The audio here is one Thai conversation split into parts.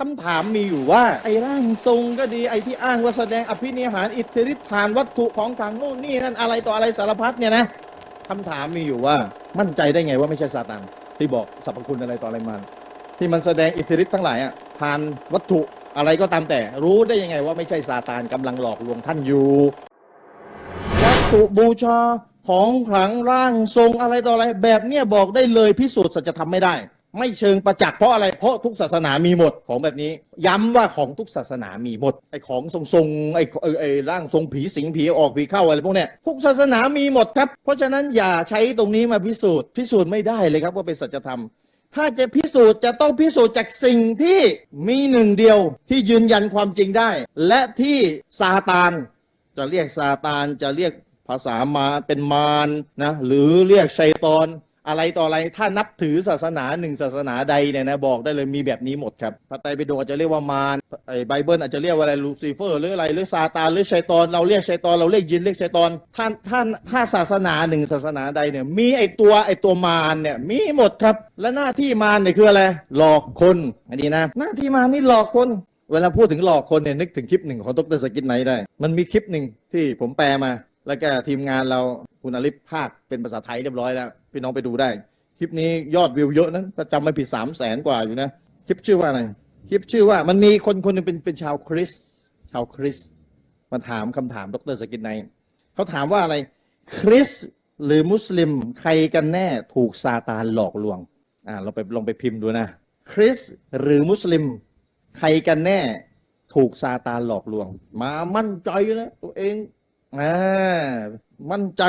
คำถามมีอยู่ว่า ไอ้ร่างทรงก็ดีไอ้ที่อ้างว่าแสดงอภินิหารอิทธิฤทธิ์ผ่านวัตถุของทางโน่นนี่นั่นอะไรต่ออะไรสารพัดเนี่ยนะคำถามมีอยู่ว่า มั่นใจได้ไงว่าไม่ใช่ซาตานที่บอกสรรพคุณอะไรต่ออะไรมาที่มันแสดงอิทธิฤทธิ์ทั้งหลายอะผ่านวัตถุอะไรก็ตามแต่ รู้ได้ยังไงว่าไม่ใช่ซาตานกำลังหลอกลวงท่านอยู่วัตถุบูชาของขลังร่างทรงอะไรต่ออะไร แบบเนี้ยบอกได้เลยพิสูจน์สัจธรรมไม่ได้ ไม่เชิงประจักษ์เพราะอะไรเพราะทุกศาสนามีหมดของแบบนี้ ย้ำว่าของทุกศาสนามีหมดไอ้ของทรงทรงๆไอ้ไอ้ร่างทรงผีสิงผีออกผีเข้าอะไรพวกเนี้ยทุกศาสนามีหมดครับ เพราะฉะนั้นอย่าใช้ตรงนี้มาพิสูจน์พิสูจน์ไม่ได้เลยครับว่าเป็นสัจธรรมถ้าจะพิสูจน์จะต้องพิสูจน์จากสิ่งที่มีหนึ่งเดียวที่ยืนยันความจริงได้ และที่ซาตาน จะเรียกซาตานจะเรียกภาษามาเป็นมารนะหรือเรียกชัยตอน อะไรต่ออะไรถ้านับถือศาสนาหนึ่งศาสนาใดเนี่ยนะบอกได้เลยมีแบบนี้หมดครับพระไตรปิฎกอาจจะเรียกว่ามารไอ้ไบเบิลอาจจะเรียกว่าอะไรลูซิเฟอร์หรืออะไรหรือซาตานหรือชัยตอน เราเรียกชัยตอนเราเรียกยินเรียกชัยตอนท่านท่านถ้าศาสนาหนึ่งศาสนาใดเนี่ยมีไอ้ตัวไอ้ตัวมารเนี่ยมีหมดครับ และหน้าที่มารเนี่ยคืออะไรหลอกคนอันนี้นะ หน้าที่มารนี่หลอกคนเวลาพูดถึงหลอกคนเนี่ยนึกถึงคลิปหนึ่งของดรสกินไนได้ มันมีคลิปหนึ่งที่ผมแปลมา แล้วก็ทีมงานเราคุณอลิฟภาคเป็นภาษาไทยเรียบร้อยแล้วพี่น้องไปดูได้ คลิปนี้ยอดวิวเยอะนะถ้าจำไม่ผิดสามแสนกว่าอยู่นะ คลิปชื่อว่าอะไร คลิปชื่อว่ามันมีคนคนหนึงเป็นเป็นชาวคริสชาวคริสมาถามคำถามดรสกินไนเขาถามว่าอะไรคริสหรือมุสลิมใครกันแน่ถูกซาตานหลอกลวงอ่าเราไปลองไปพิมพ์ดูนะคริสหรือมุสลิมใครกันแน่ถูกซาตานหลอกลวง มามั่นใจนะตัวเอง อ่ามั่นใจ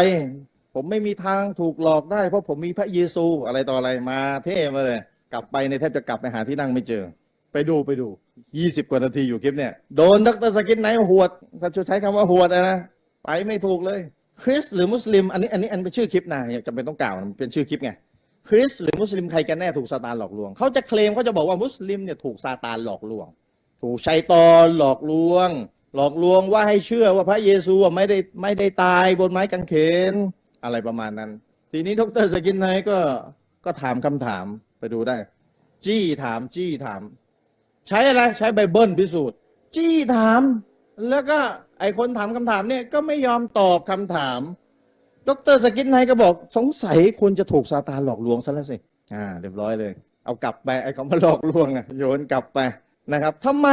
ผมไม่มีทางถูกหลอกได้ เพราะผมมีพระเยซูอะไรต่ออะไรมา เท่มาเลย กลับไปในแทบจะกลับไปหาที่นั่งไม่เจอ ไปดูไปดูยี่สิบกว่านาทีอยู่คลิปเนี่ย โดนดรสกินไหนหวดถ้าจะใช้คำว่าหวดนะไปไม่ถูกเลย คริสหรือมุสลิม อันนี้อันนี้อันเป็นชื่อคลิปนะอย่าจำเป็นต้องกล่าวมันเป็นชื่อคลิปไงคริสหรือมุสลิมใครกันแน่ถูกซาตานหลอกลวงเขาจะเคลมเขาจะบอกว่ามุสลิมเนี่ยถูกซาตานหลอกลวง ถูกชัยตอนหลอกลวง หลอกลวงว่าให้เชื่อว่าพระเยซูอะไม่ได้ไม่ได้ตายบนไม้กางเขนอะไรประมาณนั้น ทีนี้ดรสกินไนก็ก็ถามคำถามไปดูได้ จี้ถามจี้ถาม ใช้อะไรใช้ไบเบิลพิสูจน์ จี้ถาม แล้วก็ไอคนถามคำถามเนี่ยก็ไม่ยอมตอบคำถาม ดรสกินไนก็บอกสงสัยคุณจะถูกซาตานหลอกลวงซะแล้วสิอ่าเรียบร้อยเลย เอากลับไปไอ้คำว่าหลอกลวงอะโยนกลับไปนะครับทำไม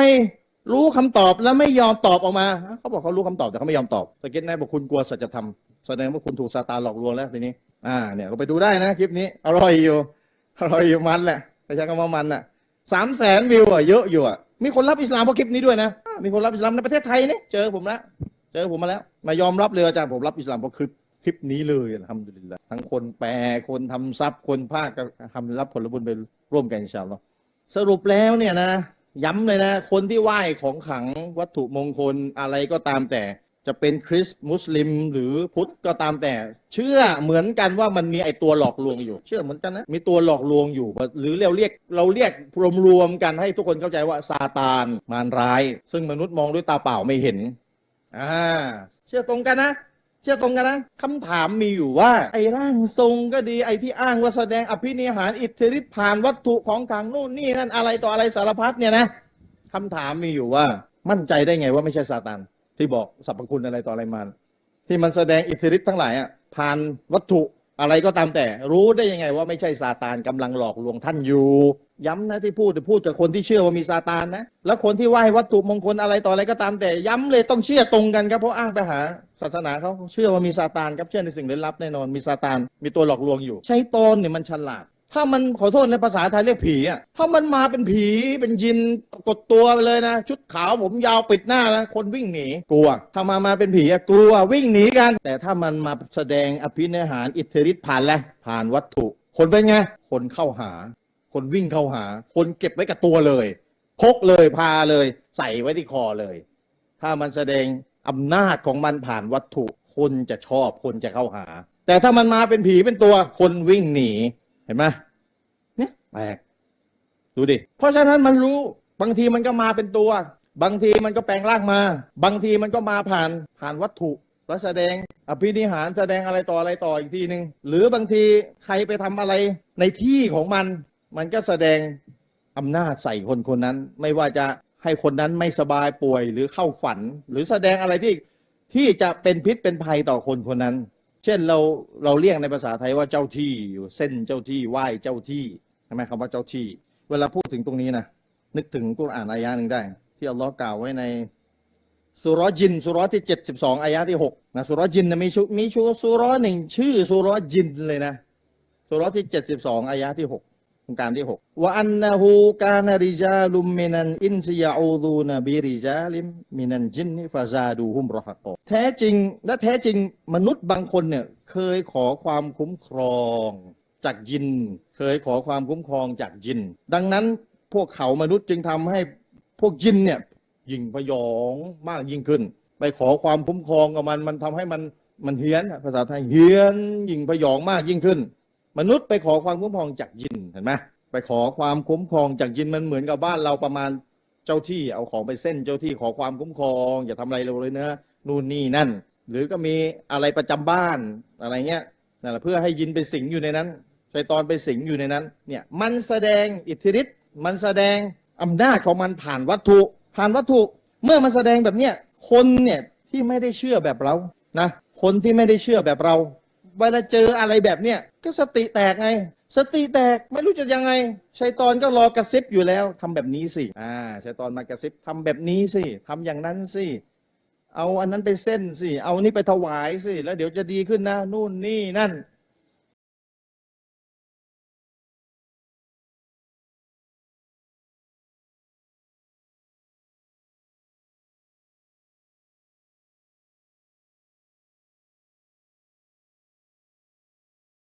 รู้คำตอบแล้วไม่ยอมตอบออกมา เขาบอกเขารู้คำตอบแต่เขาไม่ยอมตอบสกินไนท์บอกคุณกลัวสัจธรรมแสดงว่าคุณถูกซาตานหลอกลวงแล้วทีนี้ อ่า เนี่ยก็ไปดูได้นะคลิปนี้ อร่อยอยู่ อร่อยอยู่มันแหละไปใช้คำว่ามันอะสามแสนวิวอะเยอะอยู่อะ มีคนรับอิสลามเพราะคลิปนี้ด้วยนะ มีคนรับอิสลามในประเทศไทยนี่เจอผมแล้ว เจอผมมาแล้ว มายอมรับเลยอาจารย์ผมรับอิสลามเพราะคลิปคลิปนี้เลยทำดุลิลละทั้งคนแปล คนทำซับคนภาคทำรับผลบุญไปร่วมกันอินชาอัลลอฮ์สรุปแล้วเนี่ยนะ ย้ำเลยนะ คนที่ไหว้ของขลังวัตถุมงคลอะไรก็ตามแต่จะเป็นคริสต์มุสลิม หรือพุทธก็ตามแต่ เชื่อเหมือนกันว่ามันมีไอตัวหลอกลวงอยู่ เชื่อเหมือนกันนะมีตัวหลอกลวงอยู่ หรือเราเรียกเราเรียกรวมๆกันให้ทุกคนเข้าใจว่าซาตานมารร้าย ซึ่งมนุษย์มองด้วยตาเปล่าไม่เห็นอ่าเชื่อตรงกันนะ เชื่อตรงกันนะคำถามมีอยู่ว่า ไอ้ร่างทรงก็ดีไอ้ที่อ้างว่าแสดงอภินิหารอิทธิฤทธิ์ผ่านวัตถุของกลางนู่นนี่นั่นอะไรต่ออะไรสารพัดเนี่ยนะคำถามมีอยู่ว่ามั่นใจได้ไงว่าไม่ใช่ซาตานที่บอกสรรพคุณอะไรต่ออะไรมาที่มันแสดงอิทธิฤทธิ์ทั้งหลายอะผ่านวัตถุ อะไรก็ตามแต่รู้ได้ยังไงว่าไม่ใช่ซาตานกำลังหลอกลวงท่านอยู่ ย้ำนะที่พูดจะพูดกับคนที่เชื่อว่ามีซาตานนะแล้วคนที่ไหว้วัตถุมงคลอะไรต่ออะไรก็ตามแต่ ย้ำเลยต้องเชื่อตรงกันครับเพราะอ้างไปหา ศาสนาเขาเชื่อว่ามีซาตานครับเชื่อในสิ่งลึกลับแน่นอนมีซาตานมีตัวหลอกลวงอยู่ ใช้ตนเนี่ยมันฉลาด ถ้ามันขอโทษในภาษาไทยเรียกผีอะถ้ามันมาเป็นผีเป็นยินกดตัวไปเลยนะ ชุดขาวผมยาวปิดหน้าแล้วคนวิ่งหนีกลัวถ้ามามาเป็นผีอะกลัววิ่งหนีกัน แต่ถ้ามันมาแสดงอภินิหารอิทธิฤทธิ์ผ่านแล้วผ่านวัตถุ คนเป็นไง คนเข้าหา คนวิ่งเข้าหา คนเก็บไว้กับตัวเลยพกเลยพาเลย ใส่ไว้ที่คอเลย ถ้ามันแสดงอำนาจของมันผ่านวัตถุ คนจะชอบคนจะเข้าหา แต่ถ้ามันมาเป็นผีเป็นตัวคนวิ่งหนี เห็นไหมเนี่ยแปลกดูดิ เพราะฉะนั้นมันรู้บางทีมันก็มาเป็นตัว บางทีมันก็แปลงร่างมา บางทีมันก็มาผ่านผ่านวัตถุแล้วแสดงอภินิหารแสดงอะไรต่ออะไรต่ออีกทีหนึ่งหรือบางทีใครไปทำอะไรในที่ของมัน มันก็แสดงอำนาจใส่คนคนนั้น ไม่ว่าจะให้คนนั้นไม่สบายป่วยหรือเข้าฝัน หรือแสดงอะไรที่ที่จะเป็นพิษเป็นภัยต่อคนคนนั้น เช่นเราเราเรียกในภาษาไทยว่าเจ้าที่อยู่เส้นเจ้าที่ไหว้เจ้าที่ใช่ไหมคำว่าเจ้าที่ เวลาพูดถึงตรงนี้นะนึกถึงกุรอานอายะหนึ่งได้ ที่อัลลอฮ์กล่าวไว้ในสุรยินสุรที่เจ็ดสิบสองอายะที่หกนะสุรยินนะมีชูมีชูสุรหนึ่งชื่อสุรยินเลยนะสุรที่เจ็ดสิบสองอายะที่หก ครงการที่6ว่าอันนะฮูกานาริจาลุมมินันอินซิยาอูดูนบิริจาลิมมินันจินนิฟาซาดูฮุมรอฮะกอแท้จริงและแท้จริงมนุษย์บางคนเนี่ยเคยขอความคุ้มครองจากยิน เคยขอความคุ้มครองจากยิน ดังนั้นพวกเขามนุษย์จึงทำให้พวกยินเนี่ยยิ่งพยองมากยิ่งขึ้น ไปขอความคุ้มครองกับมันมันทำให้มันมันเฮี้ยนภาษาไทยเฮี้ยนยิ่งพยองมากยิ่งขึ้น มนุษย์ไปขอความคุ้มครองจากยินเห็นไหมไปขอความคุ้มครองจากยินมันเหมือนกับบ้านเราประมาณเจ้าที่เอาของไปเส้นเจ้าที่ขอความคุ้มครอง อย่าทำอะไรเราเลยเนะนู่นนี่นั่น หรือก็มีอะไรประจำบ้านอะไรเงี้ยนั่นแหละเพื่อให้ยินไปสิงอยู่ในนั้นชัยตอนไปสิงอยู่ในนั้นเนี่ยมันแสดงอิทธิฤทธิ์มันแสดงอำนาจของมันผ่านวัตถุ ผ่านวัตถุเมื่อมันแสดงแบบเนี้ยคนเนี่ยที่ไม่ได้เชื่อแบบเรานะคนที่ไม่ได้เชื่อแบบเรา เวลาเจออะไรแบบเนี้ยก็สติแตกไง สติแตกไม่รู้จะยังไงชัยตอนก็รอกระซิบอยู่แล้วทำแบบนี้สิอ่าชัยตอนมากระซิบทำแบบนี้สิทำอย่างนั้นสิเอาอันนั้นไปเส้นสิเอานี่ไปถวายสิแล้วเดี๋ยวจะดีขึ้นนะนู่นนี่นั่น